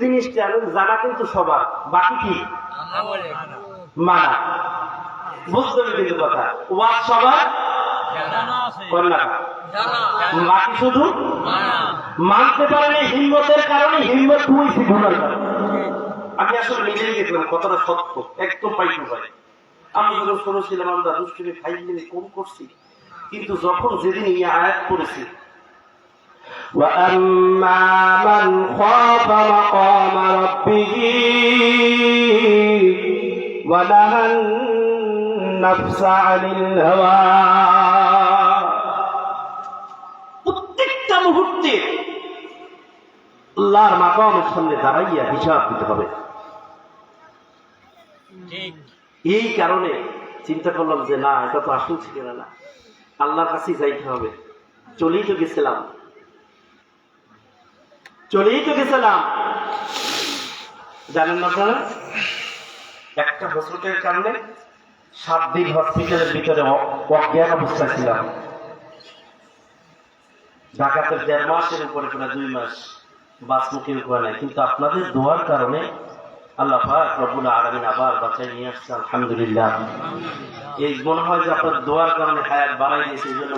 জিনিসটা জানা কিন্তু সবার। বাকি কি? মানা। বুঝতে হবে কিন্তু কথা? ওয়াজ সবার? বাকি শুধু? মানতে পারেনি হিম্মতের কারণে, হিম্মত ঘোরার কারণে। আমি আসলে নিজেই দেখলাম কতটা সত্য, একদম পাইতে পারি। আমি যখন শুনেছিলাম, আমরা দুষ্টুমি ফাইভ মিনিট কম করছি। কিন্তু যখন যেদিন এই আয়াত পড়েছি وأما من خاف مقام ربه ونهى النفس عن الهوى প্রত্যেকটা মুহূর্তে আল্লাহর মাকামের সামনে দাঁড়াইয়া হিসাব দিতে হবে এই কারণে চিন্তা করলাম যে না এটা তো আসল ছিল না আল্লাহর কাছেই যাইতে হবে চলেই তো গেছিলাম চলেই তো গেছিলাম। জানেন না আপনারা? একটা হসপিটালের কারণে সাত দিন হসপিটালের ভিতরে অজ্ঞান অবস্থায় ছিলাম। ঢাকাতে দেড় মাসের উপরে প্রায় দুই মাস বাস মুখে উপরে নাই। কিন্তু আপনাদের দোয়ার কারণে আল্লাহ পাক আলামিন আবার বাঁচাই নিয়ে আসছে, আলহামদুলিল্লাহ। এই মনে হয় যে আপনার দোয়ার কারণে হায়াত বাড়াই দিয়েছে এই জন্য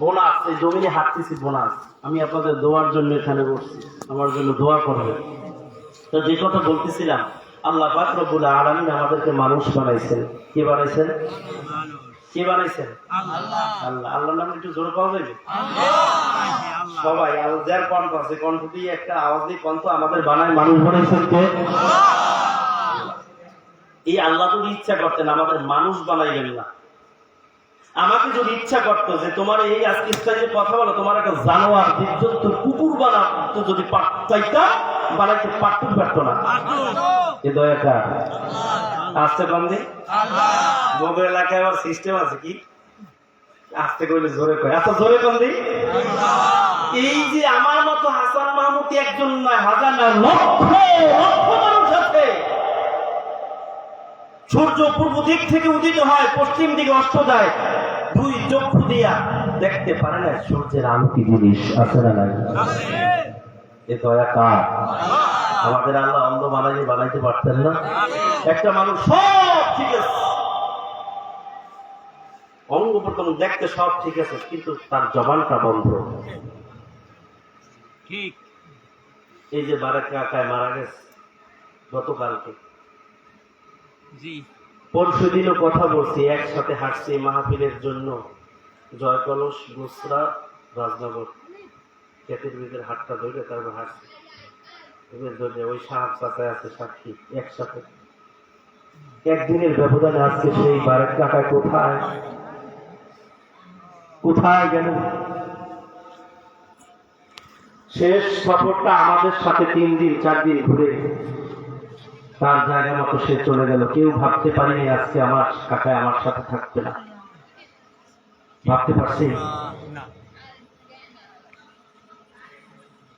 বোনাস এই জমিনে হাঁটতেছি বোনাস। আমি আপনাদের দোয়ার জন্য এখানে বসছি। আমার জন্য দোয়া করবেন। তো যে কথা বলতেছিলাম আল্লাহ পাক রব্বুল আলামিন আমাদেরকে মানুষ বানাইছেন। কে বানাইছেন? কে বানাইছেন? আল্লাহ। আল্লাহ। নাম একটু জোর পাওয়া যাবে? সবাই আর যার কণ্ঠ আছে কণ্ঠ দিয়ে একটা আওয়াজ দিয়ে কণ্ঠ আমাদের বানায় মানুষ বানাইছেন কে? এই আল্লাহ যদি ইচ্ছা করতেন আমাদের মানুষ বানাইবেন না। আমাকে যদি ইচ্ছা করতো যে তোমার এই আজকে স্টাইলে কথা বলো, তোমার একটা জানোয়ার জীবজন্তু কুকুর বানাতো যদি পার- বানাইতে পারতো পারতো না। এ দয়াটা আসতে কমদি মোবাইল এলাকায় আবার সিস্টেম আছে কি? আসতে কইলে জোরে কয়। এত জোরে কম এই যে আমার মতো হাসান মাহমুদ একজন নয়, হাজার না লক্ষ লক্ষ সূর্য পূর্ব দিক থেকে উদিত হয় পশ্চিম দিকে অস্ত যায়। দুই চক্ষু দিয়া দেখতে পারে না সূর্যের আলো কি জিনিস আছে না নাই? এ দয়া কার আমাদের আল্লাহ অন্ধ বানাইনি বানাইতে পারতেন না। একটা মানুষ সব ঠিক আছে। অঙ্গ প্রত্যঙ্গ দেখতে সব ঠিক আছে কিন্তু তার জবানটা বন্ধ। ঠিক এই যে বারাক কাকায় মারা গেছে গতকালকে। পরশু দিনও কথা বলছি, একসাথে হাঁটছি মাহফিলের জন্য। জয় কলস গুসরা রাজনগর। ক্ষেতের ভিতরে হাটটা ধরে তারপর হাঁটছি। ওই সাহাব চাচায় আছে, সাক্ষী, একসাথে। একদিনের ব্যবধানে আজকে সেই বারেক কাকায় কোথায়? কোথায় গেল? শেষ সফরটা আমাদের সাথে তিন দিন, চার দিন ঘুরে তার জায়গা মতো সে চলে গেল। কেউ ভাবতে পারেনি আজকে আমার কাকায় আমার সাথে থাকবে না। ভাবতে পারছি না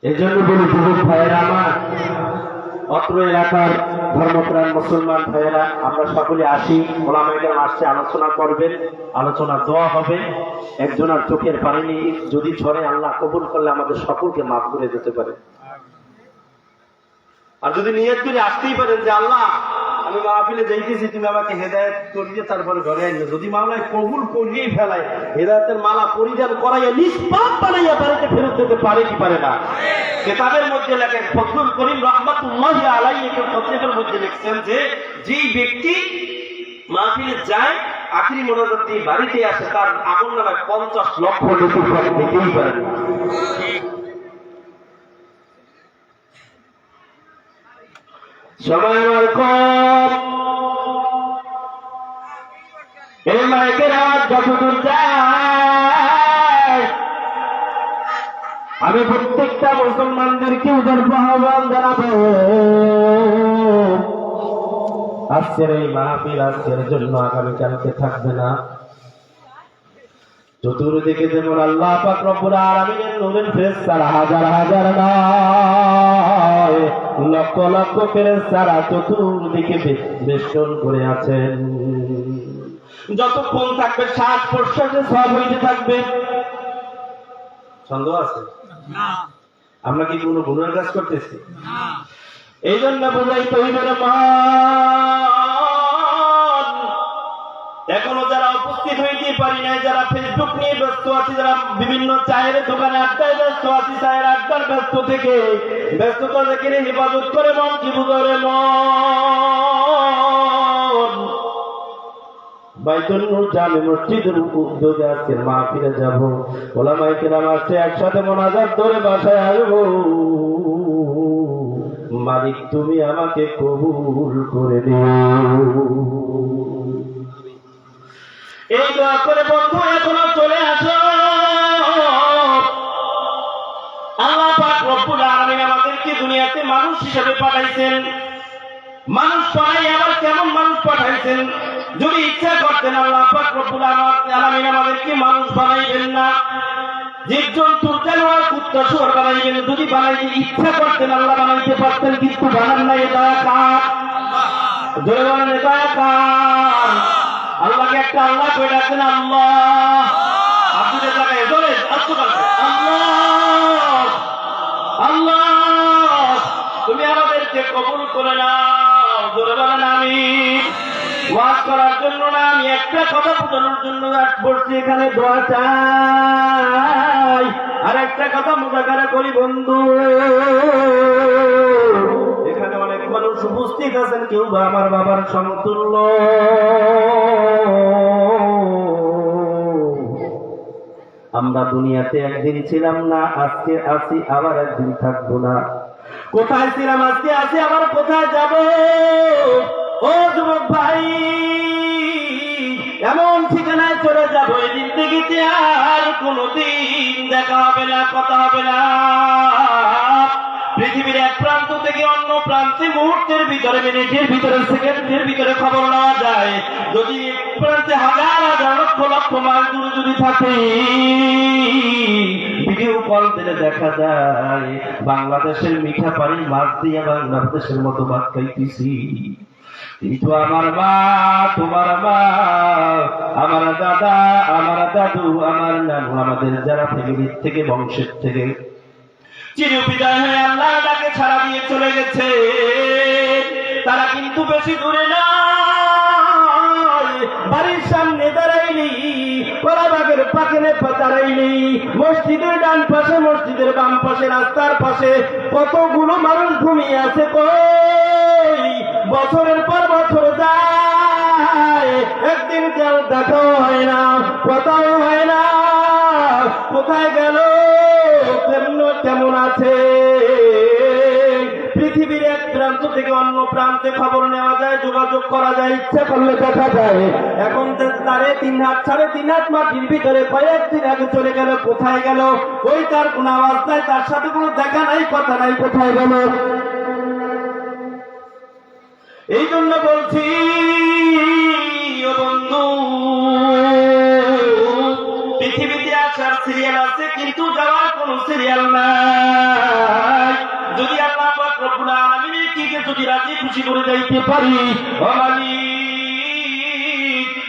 এই জন্য বলি যুবক ভাইয়েরা আমার, অত্র এলাকার ধর্মপ্রাণ মুসলমান ভাইয়েরা, আমরা সকলে আসি ওলামাইদার আসছে, আলোচনা করবেন, আলোচনা দোয়া হবে। একজনের চোখের পানি যদি ঝরে আল্লাহ কবুল করলে আমাদের সকলকে মাফ করে যেতে পারে। আর যদি নিয়ত করে আসতেই পারেন যে, আল্লাহ, আমি মাহফিলে যাইতেছি, তুমি আমাকে হেদায়ত করিয়ে তারপরে ঘরে আনবে যদি মামলায় কবুল করিয়েই ফেলায়, হেদায়তের মালা পরিধান করাইয়া নিষ্পাপ বানাইয়া বাড়িতে ফেরত দিতে পারে কি পারে না? কেতাবের মধ্যে লেখেন করিম রহমাতুল্লাহ আলাই তসলিফের মধ্যে লিখছেন যে, যেই ব্যক্তি মাহফিলে যায়, আখিরি মনোযোগ বাড়িতে আসে, তার আগুন নামায় পঞ্চাশ লক্ষ লোকের দিতেই পারে না। সময় আমার কম এই মাইকের যতদূর যায়, আমি প্রত্যেকটা মুসলমানদেরকে উদার আহ্বান জানাব? আজকের এই মাহফিল আজকের জন্য আগামীকালকে থাকবে না। চতুর্দিকে যেমন আল্লাহ পাক রব্বুল আলামিনের নূরের ফেরেশতারা হাজার হাজার নয় লক্ষ লক্ষ ফেরেশতারা চতুর্দিকে বেষ্টন করে আছেন। যতক্ষণ থাকবে শ্বাস প্রশ্বাসে সব হইতে থাকবে। সন্দেহ আছে? না। আমরা কি কোনো গুণের কাজ করতেছি? না। এই জন্য বোঝাই তৈবের মান এখনও যারা উপস্থিত হইতে পারি নাই, যারা ফেসবুক নিয়ে ব্যস্ত আছে, যারা বিভিন্ন চায়ের দোকানে আড্ডায় ব্যস্ত আছি, চায়ের আড্ডার ব্যস্ত থেকে, ব্যস্ততা থেকে হেফাজত করে মন কি বুঝরে মন। বাইতুল জামে মসজিদের উদ্যোগে আজকে মাহফিলে যাব। ওলামাই কেরাম আসছে একসাথে মোনাজাত ধরে বাসায় আসব। মালিক, তুমি আমাকে কবুল করে দিও এই দোয়া করে বন্ধু, এখনও চলে আসো। আল্লাহ পাক রব্বুল আলামিন আমাদেরকে দুনিয়াতে মানুষ হিসেবে পাঠাইছেন। মানুষ পাঠাই, আবার কেমন মানুষ পাঠাইছেন? যদি ইচ্ছা করতেন আল্লাহ পাক রব্বুল আলামিন আমাদেরকে মানুষ বানাইবেন না। জীবজন্তুর জানোয়ার, কুত্তা, শুয়ার বানাইবেন। যদি বানাইতে ইচ্ছা করতেন আল্লাহ বানাইতে পারতেন, কিন্তু বানান না এটা কার? এটা কার? আল্লাহকে একটা আল্লাহ করে ডাকতেন আল্লাহ। আপনি যে জায়গায় জোরে আত্মকাল আল্লাহ। আল্লাহ। তুমি আমাদেরকে কবুল করে নাও। জোরে বলেন আমি ওয়াজ করার জন্য না, আমি একটা কথা বোঝানোর জন্য বসছি এখানে দোয়া চাই। আর একটা কথা মোজাকারা করি, বন্ধু। মানুষ উপস্থিত আছেন, কেউ বা আমার বাবার সমতুল্য। আমরা দুনিয়াতে একদিন ছিলাম না, আজকে আছি, আবার একদিন থাকব না। কোথায় ছিলাম আজকে আছি, আবার কোথায় যাব? ও যুবক ভাই, এমন ঠিকানায় চলে যাব এদিন থেকে আর কোনোদিন দেখা হবে না, কথা হবে না। পৃথিবীর এক প্রান্ত থেকে অন্য প্রান্তে মুহূর্তের ভিতরে, মিনিটের ভিতরে, সেকেন্ডের ভিতরে খবর নেওয়া যায়। যদি প্রান্তে হাজার হাজার, লক্ষ লক্ষ মাইল দূরে যদি থাকে ভিডিও কল দিলে দেখা যায়, বাংলাদেশের মিঠা পানির মাছ দিয়ে বাংলাদেশের মতো ভাত খাইতেছি। কিন্তু আমার মা, তোমার মা, আমার দাদা, আমার দাদু, আমার নানু, আমাদের যারা ফ্যামিলির থেকে, বংশের থেকে চির বিদায় হয়ে আল্লাহ তাকে ছাড়া দিয়ে চলে গেছে। তারা কিন্তু বেশি দূরে নয়। বাড়ির সামনে দাঁড়াইনি কলাবাগের পাকেনে দাঁড়াইনি মসজিদের ডান পাশে, মসজিদের বাম পাশে, রাস্তার পাশে কতগুলো মানুষ ঘুমিয়ে আছে কই? বছরের পর বছর যায়, একদিন কেউ দেখাও হয় না, কথাও হয় না। কোথায় গেল? কেমন আছে। পৃথিবীর এক প্রান্ত থেকে অন্য প্রান্তে খবর নেওয়া যায়, যোগাযোগ করা যায়, ইচ্ছা করলে দেখা যায়। এখন তারে তিন হাত, সাড়ে তিন হাত মাটির ভিতরে কয়েকদিন আগে চলে গেল, কোথায় গেল? ওই তার কোন আওয়াজ নাই, তার সাথে কোনো দেখা নাই, কথা নাই, কোথায় গেল? এই জন্য বলছি বন্ধু পৃথিবীতে সিরিয়াল আছে, কিন্তু যাওয়ার কোন সিরিয়াল নাই। যদি আল্লাহ রব্বুল আলামিনের কি কে যদি রাজি খুশি করে যাইতে পারি, ও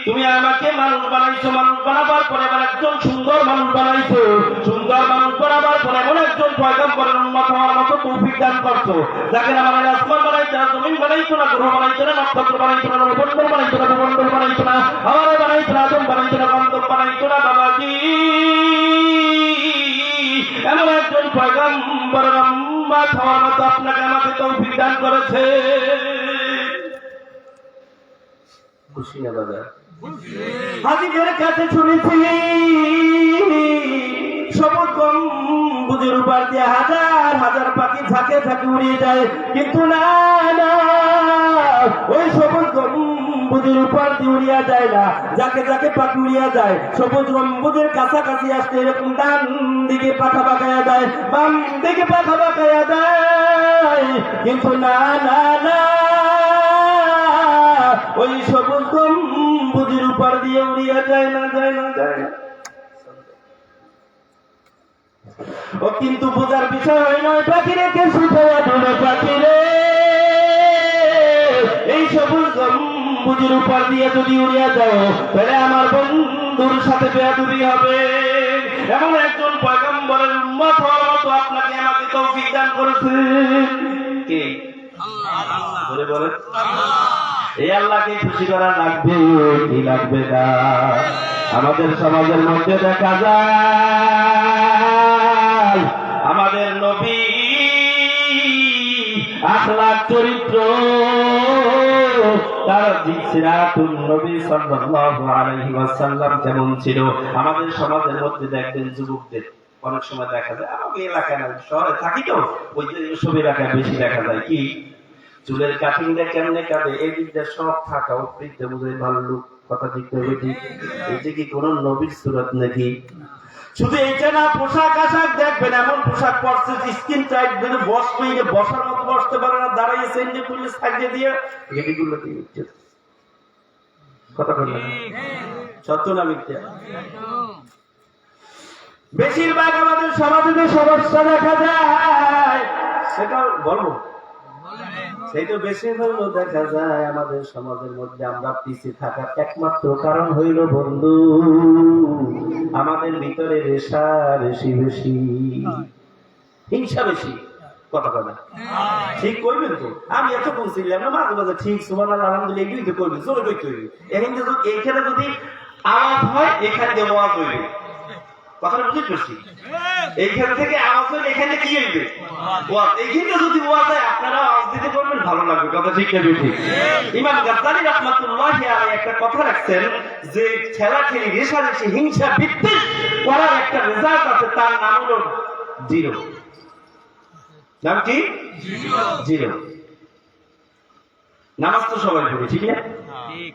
তুমি আমাকে মানুষ বানাইছো, মানুষ বানাবার পরে আবার একজন সুন্দর মানুষ বানাইছো, সুন্দর মানুষ বানাবার পরে এমন একজন পয়গম্বরের উম্মত হওয়ার মতো তৌফিক দান করছ। যাকে না মানে আসমান বানাইছো না, জমিন বানাইছো না, গ্রহ বানাইছো না, নক্ষত্র বানাইছো না নবমণ্ডল বানাইছো না ভূমণ্ডল বানাইছো না আমার বানাইছো না আদম বানাইছো না গন্ধব বানাইছো না বাবাজি পয়গম্বরের উম্মত হওয়ার মতো আপনাকে আমাকে তৌফিক দান করেছে। হাজার হাজার পাখি ঝাঁকে ঝাঁকে উড়িয়ে যায় কিন্তু না না, ওই সবুজ গম্বুজের উপর দিয়ে উড়িয়া যায় না, যাকে যাকে পাখি উড়িয়া যায়, সবুজ গম্বুজের কাছাকাছি আসতে এরকম ডান দিকে পাখা পাকায়া যায়, বাম দিকে পাখা পাকায়া যায়। কিন্তু না না না, ওই সবুজ গম্বুজের উপর দিয়ে উড়িয়া যায় না যায় না যায় না। ও কিন্তু বোঝার বিষয় হয় নয়, পাখিরে কে দূরে পাখিরে? গম্বুজের উপর দিয়ে যদি উড়িয়া যাও, তাহলে আমার বন্ধুর সাথে বেয়াদুবি হবে। এমন একজন পয়গম্বরের উম্মত হওয়ার মতো আপনাকে আমাকে তৌফিক দান করেছে। এই আল্লাহকে খুশি করা লাগবে কি লাগবে না। আমাদের সমাজের মধ্যে দেখা যায়, আমাদের নবী আখলাক চরিত্র তার ছিল, আমাদের সমাজের মধ্যে দেখবেন যুবকদের, অনেক সময় দেখা যায় আমাকে এলাকায় শহরে থাকি তো, ওই যে সব এলাকায় বেশি দেখা যায় কি? চুলের কাটিংটা কেমনে কাটে? এই দিকটা সব থাকা উপরিতে বুঝে ভালো কথা ঠিক হবে ঠিক এই যে কি কোন নবীর সুরত নাকি? শুধু এইটা না, পোশাক আশাক দেখবেন, এমন পোশাক পরছে স্কিন টাইট ধরে বসবে এই বসার মতো বসতে পারে না, দাঁড়াইয়ে সেন্ডে খুললে সাজিয়ে দিয়ে এগুলো দিয়ে উঠছে। কথা বললেন সত্য না মিথ্যা? বেশিরভাগ আমাদের সমাজে সমস্যা দেখা যায়। সেটা বলব। তো বেশিরভাগ দেখা যায় আমাদের সমাজের মধ্যে আমরা পিছিয়ে থাকার একমাত্র কারণ হইল বন্ধু। আমাদের ভিতরে রেশা বেশি বেশি। হিংসা বেশি। কথা কথা ঠিক করবেন তো? আমি এত বলছিলাম মাঝে মাঝে ঠিক সুমান আলহামদুলিল্লাহ, এগুলি তো করবেন জোরে করতে হইবে। যদি আওয়াজ হয়, এখানে কথাটা বুঝতে পারছি? এইখান থেকে আওয়াজ হলে এখানে কি হইবে? ওয়াজ। এইখানে যদি ওয়াজ হয় আপনারা আওয়াজ দিতে পারবেন, ভালো লাগবে। কথা ঠিক না ঠিক ইমাম গাদ্দালি রাহমাতুল্লাহি আলাইহি একটা কথা রাখছেন যে খেলা খেলি রেশারেশি, হিংসা, বিদ্বেষ করার একটা রেজাল্ট আছে, তার নাম হলো জিরো। নাম কি? জিরো। নামাজ তো সবাই পড়ে, ঠিক না? ঠিক।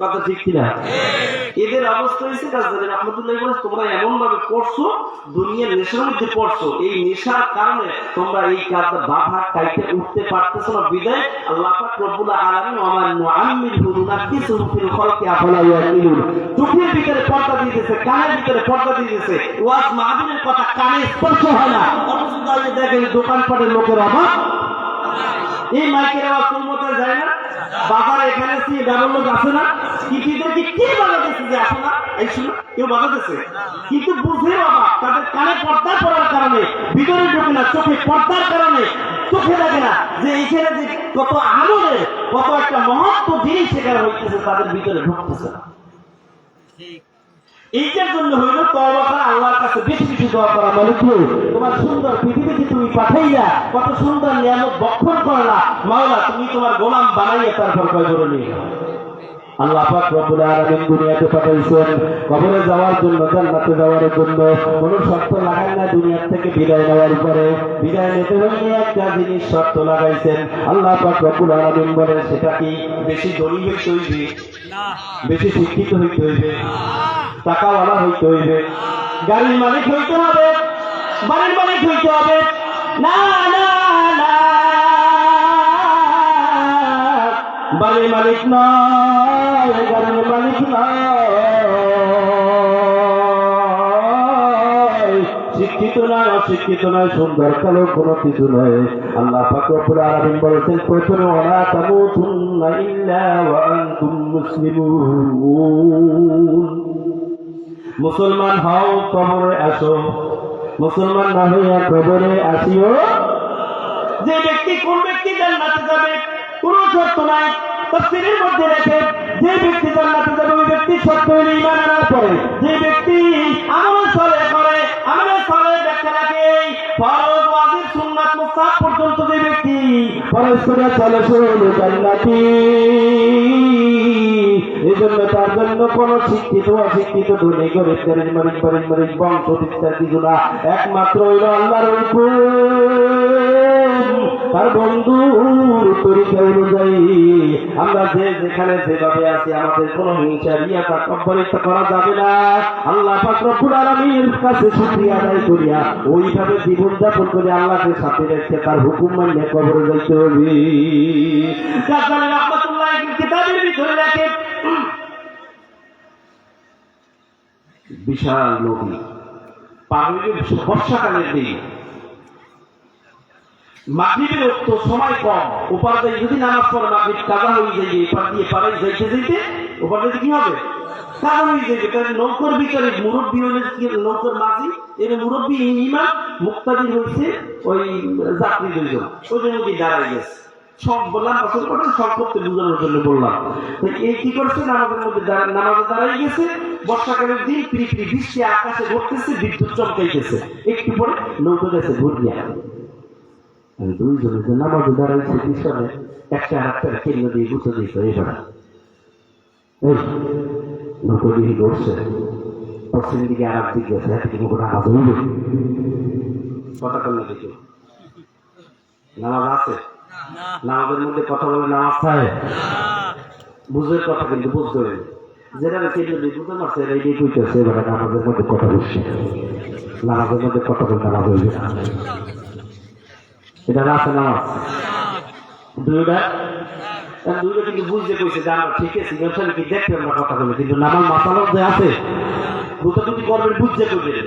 কথা ঠিক কিনা? এদের অবস্থা হয়েছে বলে তোমরা এমন ভাবে পড়ছো, দুনিয়ার নেশার মধ্যে পড়ছো। এই নেশার কারণে তোমরা এই কাজটা বাধা উঠতে পারতেছো না। বিদায়, আল্লাহ পাক রব্বুল আলামিন নুআম্মিল হুনাকিসুহু ফিল খালকি, আফলা ইয়াকিলুন? চোখের ভিতরে পর্দা দিয়ে দিয়েছে, কানের ভিতরে পর্দা দিয়ে দিয়েছে। ওয়াজ কথা কানে স্পর্শ হয় না। অথচ দেখেন দোকানপাটের লোকের অভাব। এই মাইকের আওয়াজ কোন যায় না। বাবার এখানে কি ডাবল লোক না। কৃষিদেরকে কি বাজাতেছে যে আসে না? এই শুনো, কেউ বাজাতেছে কিন্তু বুঝে বাবা, তাদের কানে পর্দা পড়ার কারণে, ভিতরে ঢোকে না, চোখে পর্দার কারণে, চোখে লাগে না যে এইখানে যে কত আমলে কত একটা মহত্ব জিনিস সেখানে হইতেছে, তাদের ভিতরে ঢুকতেছে না। ঠিক। এইটার জন্য হইল করা আল্লাহর কাছে বেশি বেশি দোয়া করা মালিক তোমার সুন্দর পৃথিবীতে তুমি পাঠাইয়া কত সুন্দর নিয়ামত বক্ষণ করলা। মাওলা তুমি তোমার গোলাম বানাইয়া তারপর কয় করে নিয়ে। আল্লাহ পাক রব্বুল আলামিন দুনিয়াতে পাঠাইছেন। কবরে যাওয়ার জন্য জান্নাতে যাওয়ার জন্য। কোন শর্ত লাগায় না দুনিয়া থেকে বিদায় নেওয়ার পরে। বিদায় নিতে হলে একটা জিনিস শর্ত লাগাইছেন। আল্লাহ পাক রব্বুল আলামিন বলেন সেটা কি? বেশি ধনী হইবে? না। বেশি শিক্ষিত হইতে হইবে? টাকাওয়ালা হইতে হইবে। গাড়ির মালিক হইতে হবে, বাড়ির মালিক হইতে হবে। না না না বাড়ির মালিক নয়, গাড়ির মালিক নয়। শিক্ষিত নয়, অশিক্ষিত নয়, সুন্দর কালো কোনো কিছু নয়। আল্লাহ ফাকরুল আলমিন বলেছেন, প্রথমে ওরা তামুতুন্না ইল্লা ওয়া আনতুম মুসলিমুন। মুসলমান হও, কবরে আসো। মুসলমান না হইয়া কবরে আসিও। যে ব্যক্তি কোন ব্যক্তি জান্নাতে যাবে, কোন শর্ত নাই। তফসিরের মধ্যে রেখে যে ব্যক্তি জান্নাতে যাবে, ওই ব্যক্তি শর্ত হইলে ইমান আনার পরে যে ব্যক্তি আমল সলে করে, আমল সলে ব্যাখ্যা রাখে, ফরজ, ওয়াজিব, সুন্নাত, মুস্তাহাব পর্যন্ত যে ব্যক্তি ফরজ করে চলে শুরু জান্নাতি। এই জন্য তার জন্য কোন শিক্ষিত, অশিক্ষিত, ধনী, গরিব গরিব গরিব বংশ, বিস্তার, কিছু না। একমাত্র হইল আল্লাহর তার বন্ধুর অনুযায়ী আমরা যে যেখানে যেভাবে আছি, আমাদের হিংসা করা যাবে না। আল্লাহ কাছে আদায় করিয়া ওইভাবে করে আল্লাহকে সাথে রেখে তার হুকুম মানিয়ে কবরে যাইতে হবে। কিতাবের ভিতরে রাখে বিশাল নদী পাহাড়ের বর্ষাকালের দিন মাগরিবের তো সময় কম। ওপার দিয়ে যদি নামাজ পড়ে, মাগরিব কাজা হয়ে যাইবে এপার দিয়ে পাড়াই যাইতে যাইতে ওপার দিয়ে কি হবে? হয়ে যাইবে। কারণ নৌকর মুরব্বী হলে নৌকর মাঝি। এর মুরব্বী ইমাম মুক্তাদির হয়েছে ওই যাত্রী দুইজন। ওই জন্য কি দাঁড়াই গেছে? সব বললাম এই কি করছে? গেছে। বর্ষাকালের একটু নৌকা পশ্চিম দিকে দিকে গেছে কল নামাজ আছে। না। নামাজের মধ্যে কথা বলে না বুঝের কথা কিন্তু বুঝতে হবে। যেটা কেন্দ্র দিয়ে বুঝতে পারছে কইতেছে এবার নামাজের মধ্যে কথা বলছে। নামাজের মধ্যে কথা বলে নামাজ হইবে এটা আছে নামাজ? দুইটা? দুইটা কিন্তু বুঝতে কইছে যে আমরা ঠিক আছে ব্যবসা কি দেখতে আমরা কথা বলি? কিন্তু নামাজ মাসালো যে আছে। ভূত যদি করবেন বুঝতে করবেন।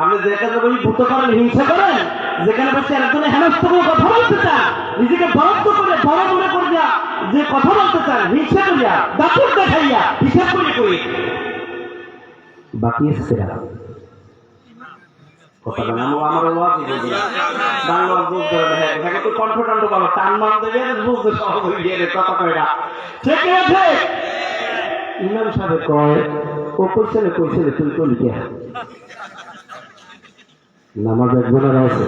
আপনি যেখানে ওই ভূত করেন হিংসা করেন যেখানে বসে একজনে কথা হিংসা বাংলা বুঝতে তো কণ্ঠ টণ্ঠ বলো। মান দেবে বুঝতে সহজ হয়ে গিয়ে কথা কয় না। ঠিক তুই কলি কে নামাজ একজনের আছে।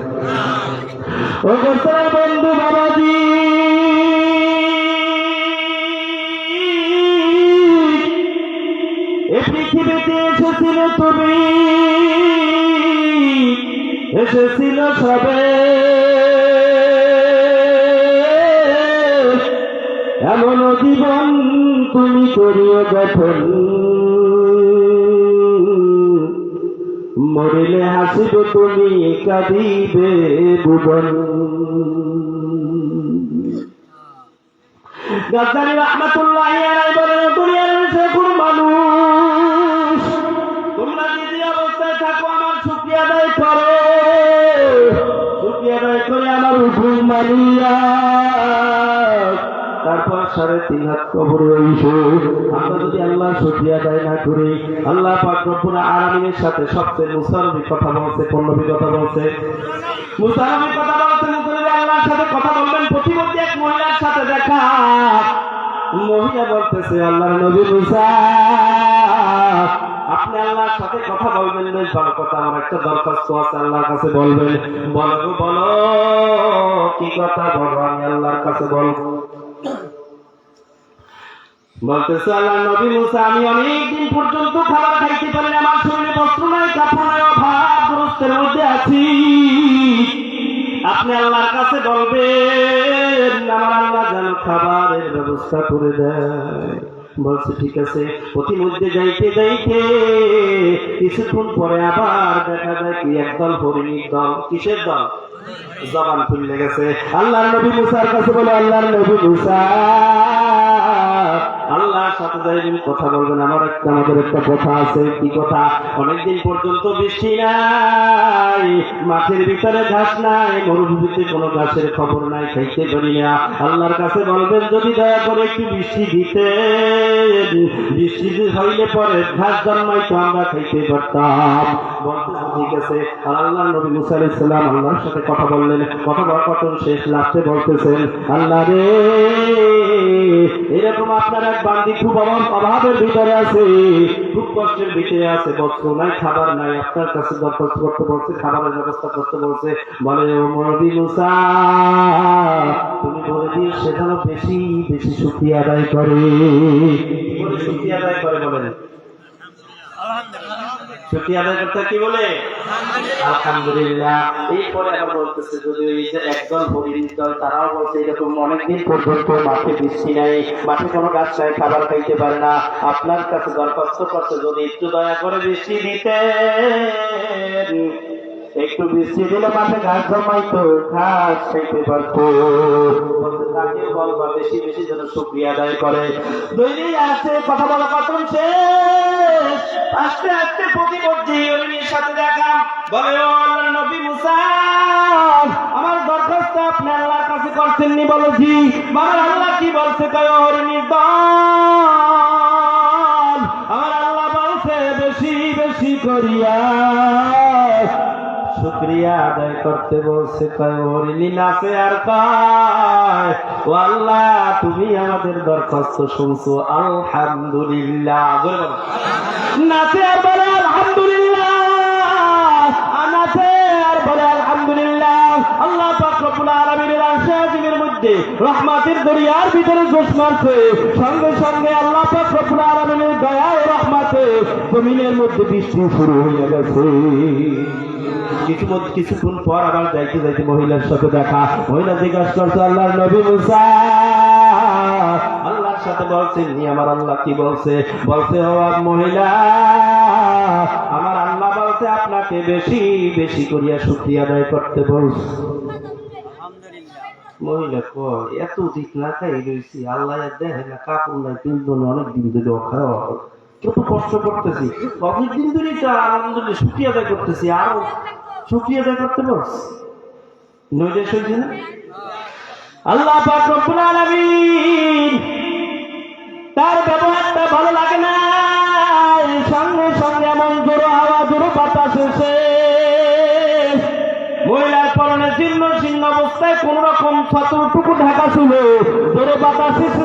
বন্ধু বাবাজি। এ তুমি। এসেছিল সবে। এমন জীবন তুমি করিও গঠন মরিলে হাসিব তুমি কাঁদিবে ভুবন। গাদ্দারি রহমাতুল্লাহ বলেন দুনিয়ার কোন মানুষ, তোমরা যদি অবস্থায় থাকো, আমার শুক্রিয়া আদায় করো। শুক্রিয়া আদায় করে আমার মানিয়া তারপর সাড়ে তিন হাত কবর রইছে আমরা যদি আল্লাহ শুক্রিয়া আদায় না করি, আল্লাহ পাক রব্বুল আলামিনের সাথে সবচেয়ে মুসারবি কথা বলছে পল্লবী কথা বলছে? মুসারবি কথা বলছে আল্লাহর সাথে কথা বলবেন প্রতিমধ্যে এক মহিলার সাথে দেখা। মহিলা বলতেছে, আল্লাহর নবী মুসা, আপনি আল্লাহর সাথে কথা বলবেন, বেশ ভালো কথা, আমার একটা দরখাস্ত আছে, আল্লাহর কাছে বলবেন। বলো বলো, কি কথা বলো, আমি আল্লাহর কাছে বলব। বলতেছে, আল্লাহ নবী মুসা, আমি পর্যন্ত খাবার খাইতে পারি আমার শরীরে বস্ত্র নাই, কাপড় নাই মধ্যে আছি। আপনি আল্লাহর কাছে বলবেন, আমার আল্লাহ যেন খাবারের ব্যবস্থা করে দেয়। বলছে, ঠিক আছে প্রতিমধ্যে যাইতে যাইতে কিছুক্ষণ পরে আবার দেখা যায় কি একদল হরিণীর দল। কিসের দল? জবান খুললে গেছে। আল্লাহর নবী মুসার কাছে বলে, আল্লাহর নবী মুসা আল্লাহর সাথে যাইবেন কথা খবর নাই খাইতে পারি আল্লাহর কাছে বলবেন, যদি দয়া করে একটু বৃষ্টি দিতে বৃষ্টি হইলে পরে ঘাস জন্মাইতো, আমরা খাইতে পারতাম। আল্লাহ বললেন, কথা শেষ লাস্টে বলতেছেন, আল্লাহ রে, এরকম আপনার এক অভাব অভাবের ভিতরে আছে খুব কষ্টের ভিতরে আছে বস্ত্র নাই, খাবার নাই, আপনার কাছে দরখাস্ত করতে বলছে, খাবারের ব্যবস্থা করতে বলছে। বলে মরবি তুমি বলে দিয়ে সেখানে বেশি বেশি সুখী আদায় করে। সুখী আদায় করে বলেন? শুক্রিয়া আদায় করতে কি বলে? আলহামদুলিল্লাহ। এরপরে আবার বলতেছে, যদি যে একদল হরিণ দল, তারাও বলছে এরকম অনেকদিন পর্যন্ত মাঠে বৃষ্টি নাই, মাঠে কোনো গাছ নাই, খাবার খাইতে পারে না। আপনার কাছে দরখাস্ত করছে, যদি একটু দয়া করে বৃষ্টি দিতেন। একটু বৃষ্টি দিলে মাঠে ঘাস জমাইতো, ঘাস খাইতে পারতো। বেশি বেশি যেন করে। কথা আস্তে আস্তে সাথে দেখা। নবী আমার দরখাস্ত আপনি আল্লাহর কাছে করছেননি বলো জি আমার আল্লাহ কি বলছে? আমার আল্লাহ বলছে, বেশি বেশি করিয়া শুক্রিয়া আদায় করতে বলছে আর আল্লাহ তুমি আমাদের দরখাস্ত শুনছো, আলহামদুলিল্লাহ। নাচে আর বলে, আলহামদুলিল্লাহ মধ্যে রহমাতের দরিয়ার ভিতরে জোশ মারছে। সঙ্গে সঙ্গে আল্লাহ রব্বুল আলামিনের দয়া ও রহমাতে জমিনের মধ্যে বৃষ্টি শুরু হয়ে গেছে। কিছু কিছুক্ষণ পর আবার যাইতে যাইতে মহিলার সাথে দেখা। মহিলা জিজ্ঞাসা করছে, আল্লাহর নবী মুসা? আল্লাহর সাথে বলছেন নি, আমার আল্লাহ কি বলছে? বলছে, ও মহিলা, আমার আল্লাহ বলছে, আপনাকে বেশি বেশি করিয়া শুক্রিয়া আদায় করতে বলছে। মহিলা কয় এত দিক না খাই রয়েছি আল্লাহ দেখে না কাপড় নাই তিনজন অনেক দিন ধরে কত কষ্ট করতেছি। অনেক দিন ধরে তো আদায় করতেছি। আরও আদায় করতে নইলে না আল্লাহ পাক রব্বুল আলামিন তার ব্যবহারটা ভালো লাগে না সঙ্গে সঙ্গে এমন জোরো হাওয়া, জোরো বাতাস এসে পরনে জীর্ণ ছিন্ন অবস্থায় কোন রকম ছাত্রটুকু ঢাকা ছিল। ধরে বাতাসে এসে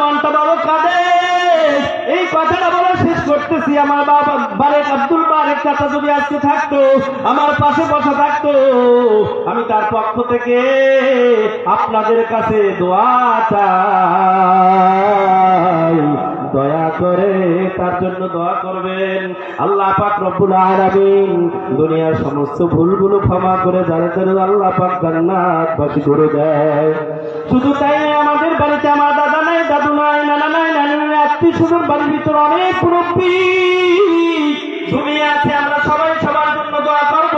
এই কথাটা বলে শেষ করতেছি। আমার বাবা বারেক আব্দুল বারেক চাচা যদি আজকে থাকতো, আমার পাশে বসা থাকতো, আমি তার পক্ষ থেকে আপনাদের কাছে দোয়া চাই। দয়া করে তার জন্য দোয়া করবেন। আল্লাহ পাক রব্বুল আলামিন দুনিয়ার সমস্ত ভুলগুলো ক্ষমা করে যারা আল্লাহ পাক জান্নাত বাসী করে দেয়। শুধু তাই আমাদের বাড়িতে আমার দাদা নাই, দাদু নাই, নানা নাই, নানি নাই, আত্মীয় বাড়ির ভিতরে অনেক মুরব্বী। ঘুমিয়ে আছে, আমরা সবাই সবার জন্য দোয়া করব।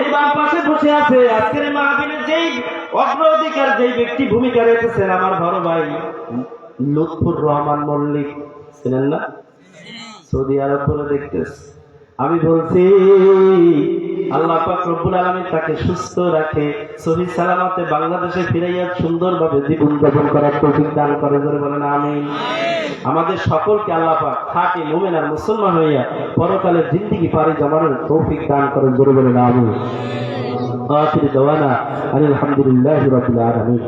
এই বাম পাশে বসে আছে, আজকের মাহবিলের যেই অগ্রাধিকার যেই ব্যক্তি ভূমিকা রেখেছেন আমার বড় ভাই লুৎফুর রহমান মল্লিক ছিলেন না? সৌদি আরব বলে দেখতেছে। আমি বলছি, আল্লাহ রব্বুল আলামিন তাকে সুস্থ রাখে, সহি সালামতে বাংলাদেশে ফিরাইয়া সুন্দরভাবে জীবন যাপন করার তৌফিক দান করে ধরে বলেন, আমিন। আমাদের সকলকে আল্লাহ পাক খাঁটি মুমিন আর মুসলমান হইয়া পরকালের জিন্দিগি পারে জমানোর তৌফিক দান করে ধরে বলেন, আমিন। আখির দওয়ানা আলহামদুলিল্লাহি রাব্বিল আলামিন।